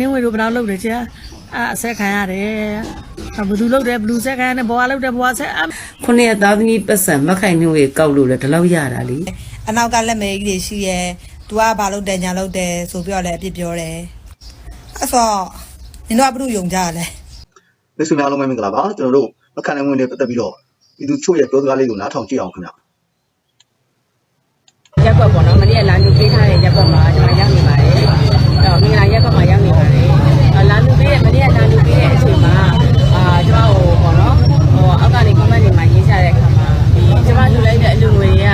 နင်းဝေတို့ဘယ်တော့လုပ်တယ်ကြာအာအဆက်ခံရတယ်အဘသူလုပ်တယ်ဘလူးဆက်ခံရတယ်ဘွားလုပ်တယ်ဘွားဆက်အခုနှစ်ရက်သားသမီးပတ်စံမခိုင်နှုတ်ရေကောက်လို့လေဒီလောက်ရတာလေအနောက်ကလက်မဲကြီးတွေရှိရဲ။ तू ကဘာလုပ်တယ်ညာလုပ်တယ်ဆိုပြီးတော့လည်းအပြစ်ပြောတယ်။အဲ့ဆိုနင်တို့ကဘုရုယုံကြရလဲမိတ်ဆွေများအားလုံးပဲမင်္ဂလာပါကျွန်တော်တို့မခံနိုင်ဝင်တွေပတ်သက်ပြီးတော့ဒီသူချို့ရဲ့ပြောစကားလေးကိုနားထောင်ကြည့်အောင်ခင်ဗျရက်ကွက်ပေါ့နော်မနေ့ကလာလူပေးထားတဲ့ရက်ကွက်မှာကျွန်တော်ရောက်နေပါတယ်အဲ့တော့မင်္ဂလာရက်ကွက်မှာရောက်နေပါတယ်အဲ့လာလူပေးတဲ့မနေ့ကလာလူပေးတဲ့အချိန်မှာအာကျွန်တော်ဟိုပေါ့နော်ဟိုအောက်ကနေ comment တွေမှာရေးချတဲ့အခါမှာဒီကျွန်မလူလိုက်တဲ့အလူငွေတွေက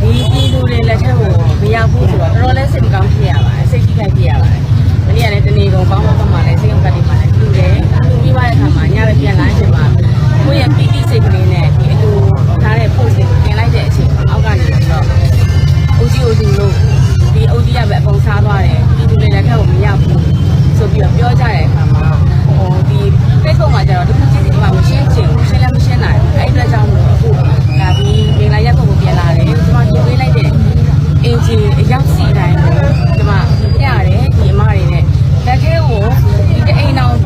ဒီပြည်သူတွေလက်ထက်ကိုမရောက်ဘူးဆိုတော့တော်တော်လေးစိတ်မကောင်းဖြစ်ရပါတယ်စိတ်ကြီးခိုက်ဖြစ်ရပါတယ်မနေ့ကလည်းတနေ့ကုန်ပေါင်းပေါင်းမှာလည်းစိတ်ရုံကတိမှာလည်းလူတယ်လူပြီးသွားတဲ့အခါမှာညပဲပြန်လာတဲ့အချိန်မှာကိုယ့်ရဲ့ပီတိစိတ်ကလေးနဲ့ဒီအတူထားတဲ့ post တွေကိုပြင်လိုက်တဲ့အချိန်မှာအောက်ကနေပြီးတော့ အိုကြီးအိုသူလို့ ဒီအိုကြီးကပဲအပုံစားသွားတယ်ဒီလူတွေလည်းခက်ကိုမရဘူးဆိုပြီးတော့ပြောကြတဲ့အခါမှာဟိုဒီ Facebook မှာကျတော့ဒီခုချင်းဒီမှာမရှင်းချင်ဘူးရှင်းလည်းမရှင်းနိုင်ဘူးအဲ့ဒီအတွက်ကြောင့်မို့အခုဒါဒီမင်္ဂလာရက်ကိုပြန်လာတယ်ကျွန်မဒီပေးလိုက်တဲ့အင်ဂျီအရောက်စီတိုင်းကိုကျွန်မပြရတယ်ဒီအမတွေနဲ့လက်ထဲကိုဒီတအိမ်အောင်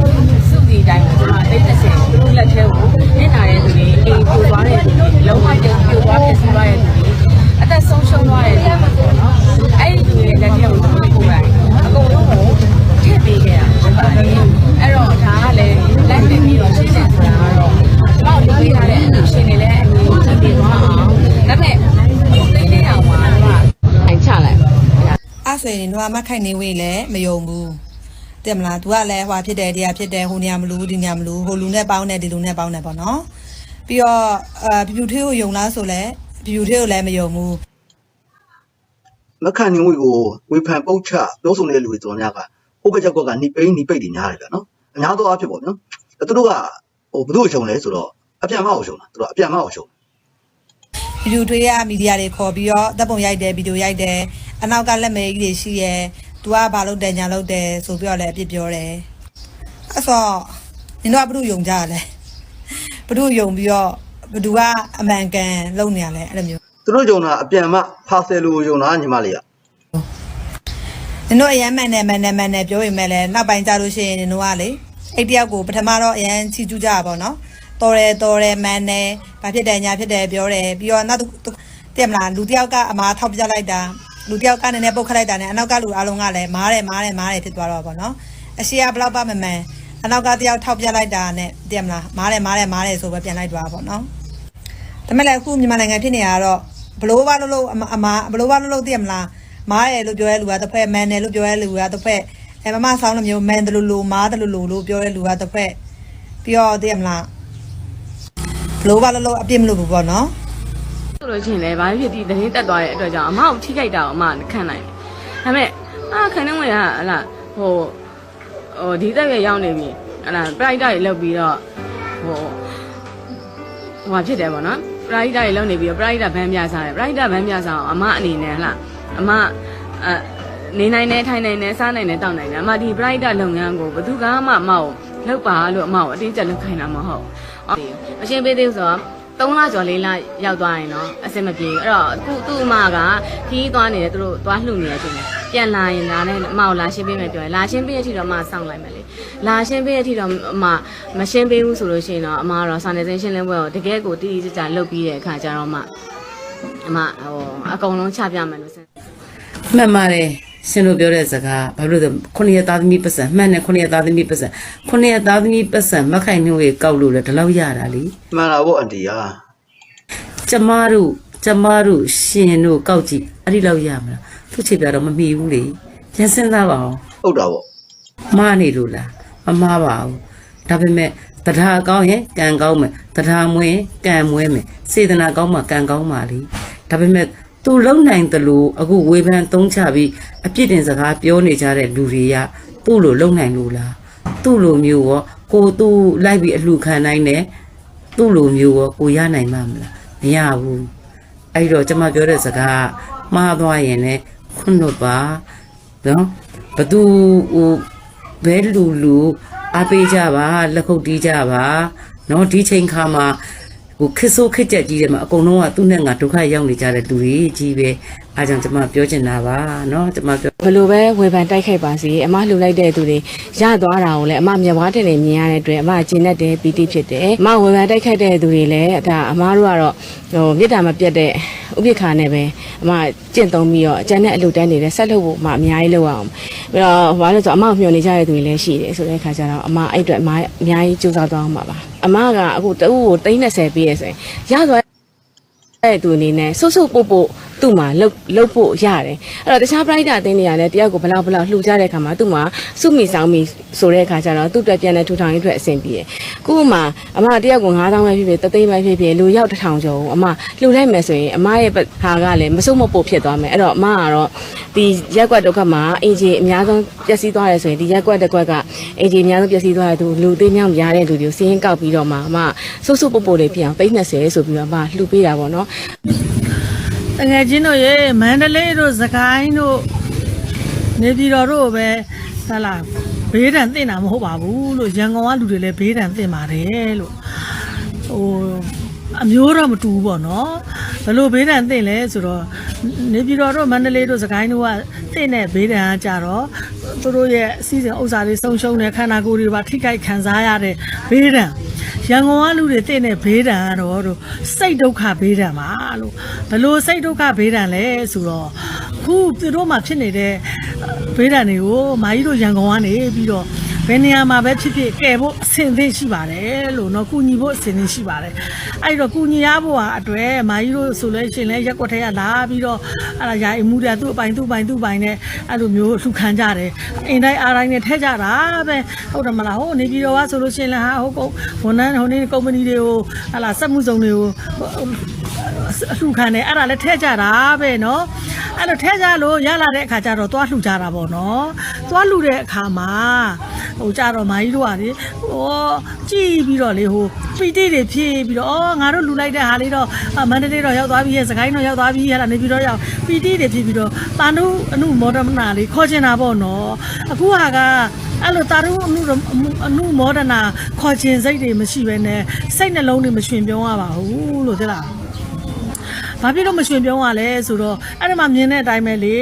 စုစီတိုင်းကိုကျွန်မသိ30သူတို့လက်ထဲကိုနစ်နာတဲ့သူတွေအိမ်ပြိုသွားတဲ့သူတွေလုံးဝပြိုသွားဖြစ်စီသွားတဲ့သူတွေအသက်ဆုံးရှုံးသွားတဲ့သူတွေပေါ့နော်အဲ့ဒီသူတွေလက်ထဲကိုကျွန်တော်ပို့လိုက်အကုန်လုံးကိုထည့်ပေးခဲ့တာဖြစ်ပါတယ်အဲ့တော့ဒါကလည်းလိုက် ပြီးပြီးတော့ရှင်းတယ်ဆိုတာကတော့ကျွန်တော်လုပ်ပေးထားတဲ့အလူရှင်တွေလည်းအမြင်ကြည့်ပေးသွားအောင်ဒါပေမဲ့ဒီလေးလေးအောင်မှာတော့အိုင်ချလိုက်။အဲ့ဆိုရင်နင်တို့ကမခိုင်နေဝေးလည်းမယုံဘူး။တဲ့မလား तू ကလည်းဟွာဖြစ်တယ်တရားဖြစ်တယ်ဟိုနေရာမလူဒီနေရာမလူဟိုလူနဲ့ပေါင်းတယ်ဒီလူနဲ့ပေါင်းတယ်ပေါ့နော်။ပြီးတော့အာပြူထွေးကိုယုံလားဆိုလဲပြူထွေးကိုလည်းမယုံဘူးမခံနိုင်ဝင်ကိုဝေဖန်ပုတ်ချပြောဆိုနေတဲ့လူတွေတော်တော်များကဟိုကချက်ကွက်ကနိပိန်းနိပိတ်တွေများတယ်ဗျနော်အများသောအားဖြင့်ပေါ့နော် သူတို့ကဟိုဘယ်သူ့ကိုရှုံလဲဆိုတော့အပြန်မအောင်ရှုံတာသူတို့အပြန်မအောင်ရှုံ။ပြူထွေးကမီဒီယာတွေခေါ်ပြီးတော့တပ်ပုံရိုက်တယ်ဗီဒီယိုရိုက်တယ်။အနောက်ကလက်မဲကြီးတွေရှိရဲ။ तू ကဘာလုပ်တယ်ညာလုပ်တယ်ဆိုပြီးတော့လည်းအပြစ်ပြောတယ်။အဲ့ဆိုနင်တို့ကဘုရုယုံကြရလဲ။ဘုရုယုံပြီးတော့ဘသူကအမှန်ကန်လုပ်နေရလဲအဲ့လိုမျိုးသူတို့ယုံတာအပြန်မဖာဆယ်လူကိုယုံတာညီမလေးကနင်တို့အရန်မှန်တယ်မှန်တယ်မှန်တယ်ပြောရင်မဲ့လဲနောက်ပိုင်းကြလို့ရှိရင်နင်တို့ကလေ အဲ့တယောက်ကိုပထမတော့အရန်ချီကျူးကြတာပေါ့နော်တော်တယ်တော်တယ်မှန်တယ်ဘာဖြစ်တယ်ညာဖြစ်တယ်ပြောတယ်ပြီးတော့နောက်တစ်ခုတည်မလားလူတယောက်ကအမားထောက်ပြလိုက်တာလူတယောက်ကနည်းနည်းပုတ်ခတ်လိုက်တာနဲ့အနောက်ကလူအားလုံးကလည်းမားတယ်မားတယ်မားတယ်ဖြစ်သွားတော့ပေါ့နော်အရှိကဘလောက်ပါမမှန်အနောက်ကတယောက်ထောက်ပြလိုက်တာနဲ့တည်မလားမားတယ်မားတယ်မားတယ်ဆိုပဲပြန်လိုက်သွားပေါ့နော်ဒါမဲ့လည်းအခုမြန်မာနိုင်ငံဖြစ်နေရတော့ဘလို့ဘာလို့လို့အမအမားဘလို့ဘာလို့လို့တည်မလားမားတယ်လို့ပြောရဲလူကတစ်ဖက်မန်တယ်လို့ပြောရဲလူကတစ်ဖက် အဲမမဆောင်းလိုမျိုးမန်တယ်လို့လို့မားတယ်လို့လို့လို့ပြောရဲလူကတစ်ဖက်ပြီးတော့တည်မလားဘလို့ဘာလို့လို့အပြစ်မလို့ဘူးပေါ့နော်ဆိုလို့ရှိရင်လည်းဘာဖြစ်ဒီသတင်းတက်သွားတဲ့အတွက်ကြောင့်အမကိုထိခိုက်တာကိုအမခံနိုင်တယ်ဒါပေမဲ့အာခံနေဝင်ကဟလာဟိုဟိုဒီတက်ရရောက်နေပြီဟလာပရိုက်တာတွေလောက်ပြီးတော့ဟိုဟိုဖြစ်တယ်ပေါ့နော်ပရိုက်တာတွေလောက်နေပြီးတော့ပရိုက်တာဘန်းပြစားတယ်ပရိုက်တာဘန်းပြစားအောင်အမအနေနဲ့ဟလာအမအ နေနိုင်တယ်ထိုင်နိုင်တယ်စားနိုင်တယ်တောက်နိုင်တယ်အမဒီပရိုက်တာလုပ်ငန်းကိုဘယ်သူကမှအမကိုလောက်ပါလို့အမကိုအတင်းကျပ်လုပ်ခိုင်းတာမဟုတ်အရှင်ပေးသေးဆိုတော့3လကျော်4လရောက်သွားရင်တော့အဆင်မပြေဘူးအဲ့တော့အခုသူ့အမကခီးသွားနေတယ်သူတို့သွားလှူနေတယ်သူပြန်လာရင်လာနဲ့အမကိုလာရှင်းပေးမယ်ပြောရင်လာရှင်းပေးတဲ့အထိတော့အမစောင့်လိုက်မယ်လေလာရှင်းပေးတဲ့အထိတော့အမမရှင်းပေးဘူးဆိုလို့ရှိရင်တော့အမကတော့စာနယ်ဇင်းရှင်းလင်းပွဲကိုတကယ်ကိုတိတိကျကျလုပ်ပြီးတဲ့အခါကျတော့မှအမဟိုအကုန်လုံးချပြမယ်လို့စဉ်းမှန်ပါတယ် ရှင်တို့ပြောတဲ့စကားဘာလို့လဲခုနှစ်ရက်သားသမီးပတ်စံမှန်တယ်ခုနှစ်ရက်သားသမီးပတ်စံခုနှစ်ရက်သားသမီးပတ်စံမခိုင်နှုတ်ရေကောက်လို့လေဒီလောက်ရတာလေမှန်တာပေါ့အန်တီယာကျမတို့ကျမတို့ရှင်တို့ကောက်ကြည့်အဲ့ဒီလောက်ရမလားသူ့ချေပြတော့မမီဘူးလေပြန်စဉ်းစားပါအောင်ဟုတ်တာပေါ့မှားနေလို့လားမမှားပါဘူးဒါပေမဲ့တရားကောင်းရင်ကံကောင်းမယ်တရားမွေးရင်ကံမွေးမယ်စေတနာကောင်းမှကံကောင်းပါလေဒါပေမဲ့ သူလုံနိုင်တယ်လို့အခုဝေဖန်သုံးချပြီးအပြစ်တင်စကားပြောနေကြတဲ့လူတွေကသူ့လိုလုံနိုင်လို့လားသူ့လိုမျိုးရောကိုသူ့လိုက်ပြီးအလှခံနိုင်တယ်သူ့လိုမျိုးရောကိုရနိုင်မှာမလားမရဘူးအဲ့တော့ကျွန်မပြောတဲ့စကားမှားသွားရင်လည်းခွန်းတော့ပါနော်ဘသူဟိုဘဲလူလူအားပေးကြပါလက်ခုပ်တီးကြပါနော်ဒီချိန်ခါမှာ ဟိုခစ်ဆိုးခစ်ကြက်ကြီးတယ်မှာအကုန်လုံးကသူ့နဲ့ငါဒုက္ခရောက်နေကြတဲ့လူတွေကြီးပဲအားကြောင့်ကျွန်မပြောချင်တာပါเนาะကျွန်မပြော ဘယ်လိုပဲဝေဖန်တိုက်ခိုက်ပါစေအမလှူလိုက်တဲ့သူတွေရသွားတာကိုလည်းအမမျက်ဝါးတင်နေမြင်ရတဲ့အတွက်အမကျဉ်တ်တဲ့ပီတိဖြစ်တယ်အမဝေဖန်တိုက်ခိုက်တဲ့သူတွေလည်းဒါအမတို့ကတော့ဟိုမေတ္တာမပြတ်တဲ့ ဥပိ္ပခာနဲ့ပဲအမကျင့်သုံးပြီးတော့အကျန်တဲ့အလှူတန်းတွေလည်းဆက်လုပ်ဖို့အမအများကြီးလုပ်အောင်ပြီးတော့ဘာလို့လဲဆိုတော့အမကိုမျှော်နေကြတဲ့သူတွေလည်းရှိတယ်ဆိုတဲ့အခါကျတော့အမအဲ့အတွက်အမအများကြီးကြိုးစားသွားအောင်ပါပါအမကအခုတအုပ်ကို30ပေးရဆိုရင်ရသွားအဲ့သူအနေနဲ့ဆုပ်ဆုပ်ပို့ပို့သူ့မှာလှုပ်လှုပ်ဖို့ရတယ်အဲ့တော့တခြားပရိုက်တာအသင်းတွေကလည်းတယောက်ကိုဘလောက်ဘလောက်လှူကြတဲ့အခါမှာသူ့မှာစုမိဆောင်မိဆိုတဲ့အခါကျတော့သူ့အတွက်ပြန်တဲ့ထူထောင်ရေးအတွက်အဆင်ပြေတယ်ခုမှအမတယောက်ကို9000ပဲဖြစ်ဖြစ်တသိန်းပဲဖြစ်ဖြစ်လူရောက်တစ်ထောင်ကျော်အမလှူလိုက်မယ်ဆိုရင်အမရဲ့ဟာကလည်းမစုပ်မပို့ဖြစ်သွားမယ်အဲ့တော့အမကတော့ဒီရက်ကွက်ဒုက္ခမှာအင်ဂျီအများဆုံးပျက်စီးသွားတယ်ဆိုရင်ဒီရက်ကွက်တစ်ကွက်ကအင်ဂျီအများဆုံးပျက်စီးသွားတဲ့သူလူသိမ်းမြောက်များတဲ့လူတွေကိုစီးရင်ကောက်ပြီးတော့မှအမဆုပ်ဆုပ်ပို့ပို့လေးပြအောင်30ဆိုပြီးတော့အမလှူပေးတာပေါ့နော် တကယ်ချင်းတို့ရေမန္တလေးတို့စကိုင်းတို့နေပြည်တော်တို့ပဲဟလာဘေးဒဏ်သိတာမဟုတ်ပါဘူးလို့ရန်ကုန်ကလူတွေလည်းဘေးဒဏ်သိပါတယ်လို့ဟို အမျိုးတော့မတူဘူးပေါ့နော်ဘယ်လိုဘေးဒဏ်သိလဲဆိုတော့နေပြည်တော်တို့မန္တလေးတို့စကိုင်းတို့ကသိတဲ့ဘေးဒဏ်ကကြတော့သူတို့ရဲ့အစည်းအဝေးဥစ္စာတွေဆုံးရှုံးတဲ့ခန္ဓာကိုယ်တွေပါထိခိုက်ခံစားရတဲ့ဘေးဒဏ်ရန်ကုန်ကလူတွေတင့်တဲ့ဘေးဒဏ်ကတော့တို့စိတ်ဒုက္ခဘေးဒဏ်ပါလို့ဘလို့စိတ်ဒုက္ခဘေးဒဏ်လဲဆိုတော့ခုသူတို့မှဖြစ်နေတဲ့ဘေးဒဏ်တွေကိုမာကြီးတို့ရန်ကုန်ကနေပြီးတော့ ဘယ်နေရာမှာပဲဖြစ်ဖြစ်ကယ်ဖို့အဆင်သင့်ရှိပါတယ်လို့เนาะကုညီဖို့အဆင်သင့်ရှိပါတယ်အဲ့တော့ကုညီရဖို့ဟာအတွက်မာကြီးတို့ဆိုလဲရှင်လဲရက်ကွက်ထဲကလာပြီးတော့အဲ့ဒါယာအမှုတရားသူ့အပိုင်သူ့ပိုင်သူ့ပိုင်နဲ့အဲ့လိုမျိုးလှူခံကြတယ်အင်တိုင်းအားတိုင်းနဲ့ထဲကြတာပဲဟုတ်တယ်မလားဟိုနေပြီးတော့ကဆိုလို့ရှင်လဲဟာဟုတ်ကောဝန်ထမ်းဟိုနေကုမ္ပဏီတွေကိုဟာလာစက်မှုစုံတွေကိုအလှူခံတယ်အဲ့ဒါလည်းထဲကြတာပဲเนาะအဲ့တော့ထဲကြလို့ရလာတဲ့အခါကျတော့သွားလှူကြတာပေါ့နော်သွားလှူတဲ့အခါမှာ ဟိုကြတော့မာကြီးတို့ကလေဟိုကြည့်ပြီးတော့လေဟိုပီတိတွေဖြည့်ပြီးတော့အော်ငါတို့လှူလိုက်တဲ့ဟာလေးတော့အာမန္တလေးတော့ရောက်သွားပြီရဲ့စကိုင်းတော့ရောက်သွားပြီဟဲ့လားနေပြီးတော့ရောက်ပီတိတွေဖြည့်ပြီးတော့တာနုအနုမောဒမနာလေးခေါ်ချင်တာပေါ့နော်အခုဟာကအဲ့လိုတာရုအမှုအမှုမောဒနာခေါ်ခြင်းစိတ်တွေမရှိဘဲနဲ့စိတ်နှလုံးတွေမရှင်ပြောရပါဘူးလို့သိလား ဘာဖြစ်လို့မရှင်ပြုံးရလဲဆိုတော့အဲ့ဒီမှာမြင်တဲ့အတိုင်းပဲလေ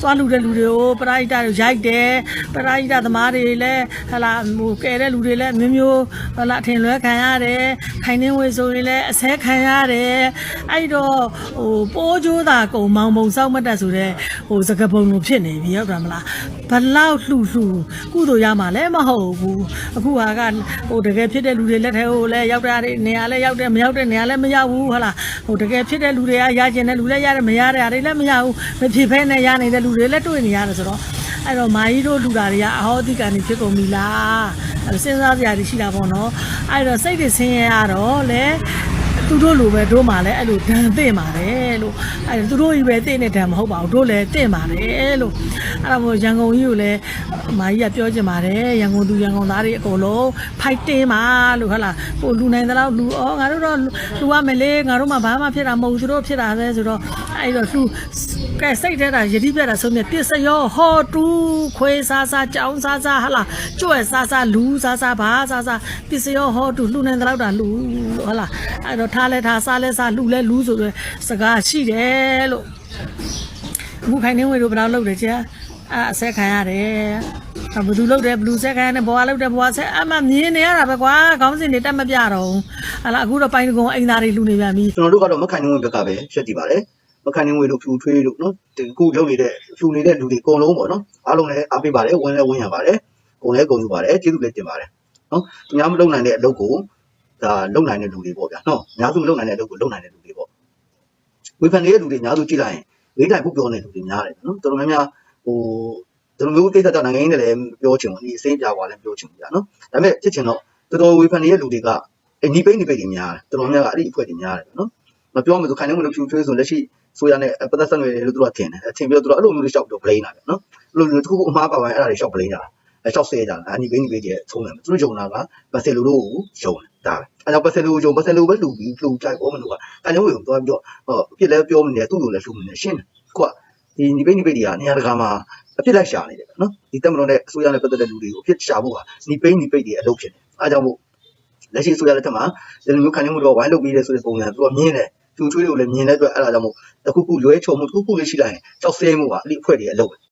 သွားလူတဲ့လူတွေကိုပရိဒတ်ရိုက်တယ်ပရိဒတ်သမားတွေလည်းဟလာဟိုကဲတဲ့လူတွေလည်းမျိုးမျိုးဟလာထင်လွဲခံရတယ်ခိုင်နှင်းဝေဆိုရင်လည်းအဆဲခံရတယ်အဲ့တော့ဟိုပိုးကြိုးတာကုံမောင်မုံစောက်မတ်တက်ဆိုတဲ့ဟိုစကပုံလိုဖြစ်နေပြီဟုတ်တယ်မလားဘလောက်လှူလှူကုသိုလ်ရမှာလည်းမဟုတ်ဘူးအခုဟာကဟိုတကယ်ဖြစ်တဲ့လူတွေလက်ထဲဟိုလည်းရောက်တာတွေနေရာလည်းရောက်တယ်မရောက်တဲ့နေရာလည်းမရောက်ဘူးဟုတ်လားဟိုတကယ်ဖြစ်တဲ့လူတွေကရကျင်တဲ့လူလည်းရတယ်မရတဲ့အားတွေလည်းမရဘူးမဖြစ်ဖဲနဲ့ရနေတဲ့လူတွေလည်းတွေ့နေရတယ်ဆိုတော့အဲ့တော့မာကြီးတို့လူတာတွေကအဟောတိကနေဖြစ်ကုန်ပြီလားအဲ့စဉ်းစားစရာတွေရှိတာပေါ့နော်အဲ့တော့စိတ်တွေဆင်းရဲရတော့လေသူတို့လိုပဲတို့မှလည်းအဲ့လိုဒဏ်သိမ့်ပါတယ်လို့အဲ့ဒါသူတို့ကြီးပဲသိတဲ့ဒဏ်မဟုတ်ပါဘူးတို့လည်းသိမ့်ပါတယ်လို့အဲ့ဒါမို့ရန်ကုန်ကြီးကိုလည်းမာကြီးကပြောချင်ပါတယ်ရန်ကုန်သူရန်ကုန်သားတွေအကုန်လုံးဖိုက်တင်းပါလို့ဟုတ်လားကိုလူနိုင်တဲ့လောက်လူဩငါတို့တော့လူရမယ်လေငါတို့မှဘာမှဖြစ်တာမဟုတ်ဘူးသူတို့ဖြစ်တာပဲဆိုတော့အဲ့တော့သူကဲစိတ်ထဲတာယတိပြတ်တာဆုံးမြတ်တစ္စရောဟောတူခွေးစားစားကြောင်းစားစားဟာလားကြွယ်စားစားလူစားစားဘာစားစားတစ္စရောဟောတူလူနိုင်တဲ့လောက်တာလူဟုတ်လားအဲ့တော့ထားလဲထားစားလဲစားလူလဲလူဆိုတော့စကားရှိတယ်လို့အခုခိုင်နေဝေတို့ဘယ်တော့လုပ်တယ်ကျ အာအဆက်ခံရတယ်အဘသူလုပ်တယ်ဘလူးဆက်ခံရတယ်ဘွားလုပ်တယ်ဘွားဆက်အမှမြင်နေရတာပဲကွာခေါင်းစဉ်တွေတက်မပြတော့ဘူးဟာလားအခုတော့ပိုင်းကုံအိမ်သားတွေလူနေပြန်ပြီကျွန်တော်တို့ကတော့မခိုင်နှုံးဘက်ကပဲရှက်ကြည့်ပါတယ်မခိုင်နှုံးတို့ဖြူထွေးတို့နော်ဒီခုလုပ်နေတဲ့ဖြူနေတဲ့လူတွေအကုန်လုံးပေါ့နော်အားလုံးလည်းအားပေးပါတယ်ဝင်လည်းဝင်ရပါတယ်ကုန်လည်းကုန်ယူပါတယ်ကျေးဇူးလည်းတင်ပါတယ်နော်သူများမလုပ်နိုင်တဲ့အလုပ်ကိုဒါလုပ်နိုင်တဲ့လူတွေပေါ့ဗျာနော်အများစုမလုပ်နိုင်တဲ့အလုပ်ကိုလုပ်နိုင်တဲ့လူတွေပေါ့ဝေဖန်နေတဲ့လူတွေအများစုကြည့်လိုက်ရင်ဝေးတိုင်ဖို့ပြောနေတဲ့လူတွေများတယ်နော်တော်တော်များများ ဟိုဒီလိုမျိုးကိစ္စကြောင့်နိုင်ငံရေးနဲ့လည်းပြောချင်ဘူးဒီအစိမ်းပြကွာလည်းပြောချင်ဘူးဗျာနော်ဒါပေမဲ့ဖြစ်ချင်တော့တော်တော်ဝေဖန်နေတဲ့လူတွေကအဲ့ဒီပိတ်နေပိတ်တွေများတယ်တော်တော်များများကအဲ့ဒီအဖွဲ့တွေများတယ်နော်မပြောမှဆိုခိုင်နေမလို့ဖြူထွေးဆိုလက်ရှိဆိုရတဲ့ပတ်သက်ဆက်နွယ်လို့သူတို့ကထင်တယ်အထင်ပြီးတော့သူတို့အဲ့လိုမျိုးလေးရှောက်ပြီးတော့ blame တာဗျနော်အဲ့လိုမျိုးတစ်ခုခုအမှားပါပါအဲ့ဒါတွေရှောက် blame တာအဲရှောက်ဆဲကြတာအနီဘေးနီဘေးကြီးသုံးတယ်သူတို့ဂျုံနာကပတ်စယ်လိုတို့ကိုဂျုံတယ်ဒါပဲအဲကြောင့်ပတ်စယ်လိုဂျုံပတ်စယ်လိုပဲလှူပြီးလှူကြိုက်ပေါ်မလို့ကခိုင်နေကိုသွားပြီးတော့ဟောအဖြစ်လဲပြောမနေသူ့လိုလဲလှူမနေရှင်းတယ်ခုက ဒီနီဘေးနီဘေးကြီးကနေရာတကာမှာအဖြစ်လိုက်ရှာနေတယ်နော်ဒီတက်မလို့နဲ့အစိုးရနဲ့ပတ်သက်တဲ့လူတွေကိုအဖြစ်ရှာဖို့ကနီပိန်းနီပိတ်တွေအလုပ်ဖြစ်တယ်အဲကြောင့်မို့လက်ရှိဆိုရတဲ့ထက်မှာဒီလိုမျိုးခံနေမှုတော့ဝိုင်းလုပ်ပြီးတဲ့ဆိုတဲ့ပုံစံသူကမြင်တယ်သူချွေးတွေကိုလည်းမြင်တဲ့အတွက်အဲ့ဒါကြောင့်မို့တခုခုလွဲချော်မှုတခုခုလေးရှိလိုက်ရင်ကြောက်စဲမှုကအဲ့ဒီအဖွဲ့တွေအလုပ်ပဲ